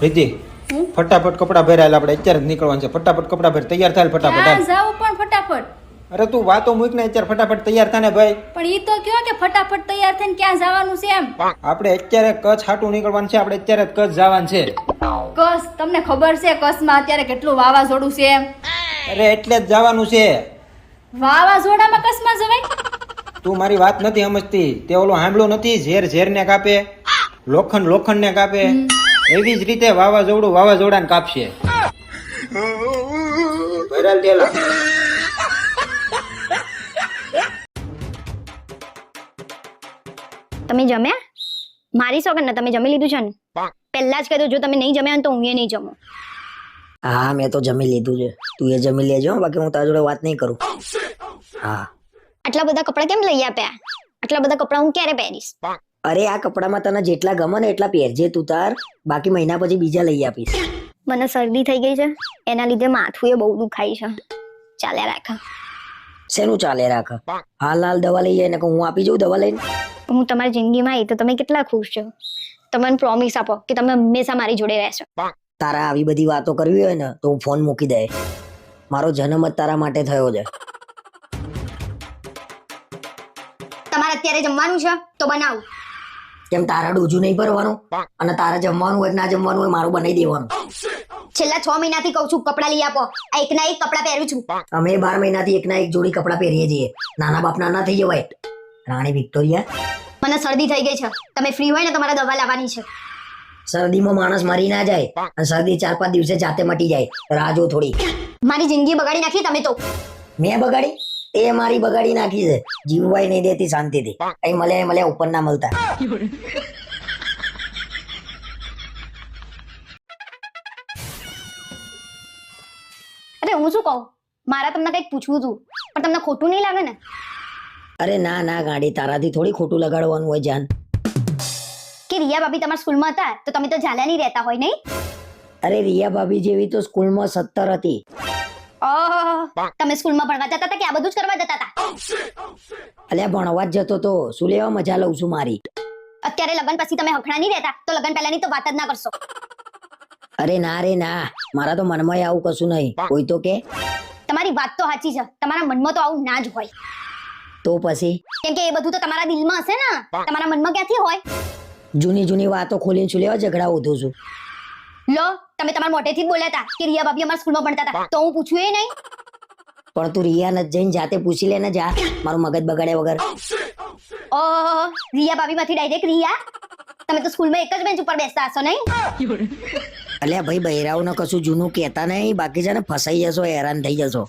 હું? ફટાફટ કપડાં ભરાયેલા આપણે અત્યારે જ નીકળવાનું છે. ફટાફટ કપડાં ભર તૈયાર થાય ફટાફટ જાવ પણ ફટાફટ. અરે તું વાતો મૂક ને અત્યારે ફટાફટ તૈયાર થાને ભાઈ. પણ ઈ તો કયો કે ફટાફટ તૈયાર થઈને ક્યાં જવાનું છે એમ? આપણે અત્યારે કચ્છ હાટું નીકળવાનું છે. આપણે અત્યારે જ કચ્છ જવાનું છે. કચ્છ? તમને ખબર છે કચ્છમાં અત્યારે કેટલું વાવાઝોડું છે એમ? અરે એટલે જ જવાનું છે. વાવાઝોડામાં કચ્છમાં જવાય? તું મારી વાત નથી સમજતી. તે ઓલો સાંભળ્યું નથી ઝેર ઝેરને કાપે. લોખંડ લોખંડ ને કાપે. એવી જ રીતે વાવાઝોડું વાવાઝોડાને કાપશે. ભરાલ. તમે જમ્યા? મારી સોગન ને તમે જમી લીધું છે ને? પહેલા જ કીધું જો તમે નહીં જમ્યા ને તો હું એ નહીં જમું. હા મેં તો જમી લીધું છે. તું એ જમી લેજો હો, બાકી હું તારા જોડે વાત નહીં કરું. હા. આટલા બધા કપડાં કેમ લઈ આપ્યા? આટલા બધા કપડાં હું ક્યારે પહેરીશ? અરે આ કપડામાં તને જેટલા ગમે ને એટલા પહેરજે તું તાર. બાકી મહિના પછી બીજા લઈ આપીશ. મને શરદી થઈ ગઈ છે. એના લીધે માથું એ બહુ દુખાય છે. ચાલ્યા રાખ. શેનું ચાલે રાખ? હાલ હાલ દવા લઈ જાય ને હું આપી જઉં દવા લઈને. હું તમારી જિંદગીમાં આવી તો તમે કેટલા ખુશ છો. તમે પ્રોમિસ આપો કે તમે હંમેશા મારી જોડે રહેશો. તારા આવી બધી વાતો કરવી હોય ને તો હું ફોન મૂકી દે. મારો જન્મ જ તારા માટે થયો છે. તમારે અત્યારે જમવાનું છે તો બનાવું. કેમ તારા ડોજું નહીં ભરવાનું? અને તારા જમવાનું હોય ના જમવાનું હોય મારું બનાવી દેવાનું. છેલ્લા છ મહિનાથી કહું છું કપડા લઈ આપો. આ એકના એક કપડા પહેરું છું. અમે બાર મહિનાથી એકના એક જોડી કપડા પહેરીએ છીએ. નાના બાપ નાના થઈ જવાય. રાણી વિક્ટોરિયા? મને શરદી થઈ ગઈ છે. તમે ફ્રી હોય ને તમારે દવા લાવવાની છે. શરદીમાં માણસ મરી ના જાય અને શરદી ચાર પાંચ દિવસે જાતે મટી જાય. રાહ જો થોડી. મારી જિંદગી બગાડી નાખી તમે તો. મેં બગાડી? એ મારી બગાડી નાખી છે. જીવવાય નહીં દેતી શાંતિથી. અહીં મળે મળે ઉપર ના મળતા. અરે હું શું કહું? મારા તમને કંઈક પૂછવું હતું પણ તમને ખોટું નહીં લાગે ને? અરે ના ના ગાડી તારાથી થોડી ખોટું લગાડવાનું હોય જાન. કે રિયા ભાભી તમારા સ્કૂલમાં હતા તો તમે તો ઝાલા નહીં રહેતા હોય નહીં? અરે રિયા ભાભી જેવી તો સ્કૂલમાં સત્તર હતી. ઓહ તમે સ્કૂલમાં ભણવા જતા હતા કે આ બધું જ કરવા જતા હતા? અલ્યા ભણવા જ જતો તો. શું લેવા મજા લઉં છું મારી? અત્યારે લગન પછી તમે હખણા નહીં રહેતા તો લગન પહેલાની તો વાત જ ના કરશો. અરે ના રે ના. મારા તો મનમાં આવું કશું નહીં. કોઈ તો કે? તમારી વાત તો સાચી છે. તમારા મનમાં તો આવું ના જ હોય. તો પછી? કેમ કે એ બધું તો તમારા દિલમાં હશે ને? તમારા મનમાં ક્યાંથી હોય? જૂની જૂની વાતો ખોલીને શું લેવા ઝઘડા ઉધું છું? લો તમે તમારા મોઢેથી જ બોલ્યા હતા કે રિયા ભાભી અમારા સ્કૂલમાં ભણતા હતા. તો હું પૂછ્યું એ નહીં? પણ તું રિયા નથી જઈને જાતે પૂછી લે ને જા. મારું મગજ બગાડ્યા વગર. ઓહ રિયા ભાભી માંથી ડાયરેક્ટ રિયા? તમે તો સ્કૂલમાં એક જ બેન્ચ ઉપર બેસતા હશો નહીં? અલ્યા ભાઈ બહેરાઓને કશું જૂનું કહેતા નહીં. બાકી છે ને ફસાઈ જશો હેરાન થઈ જશો.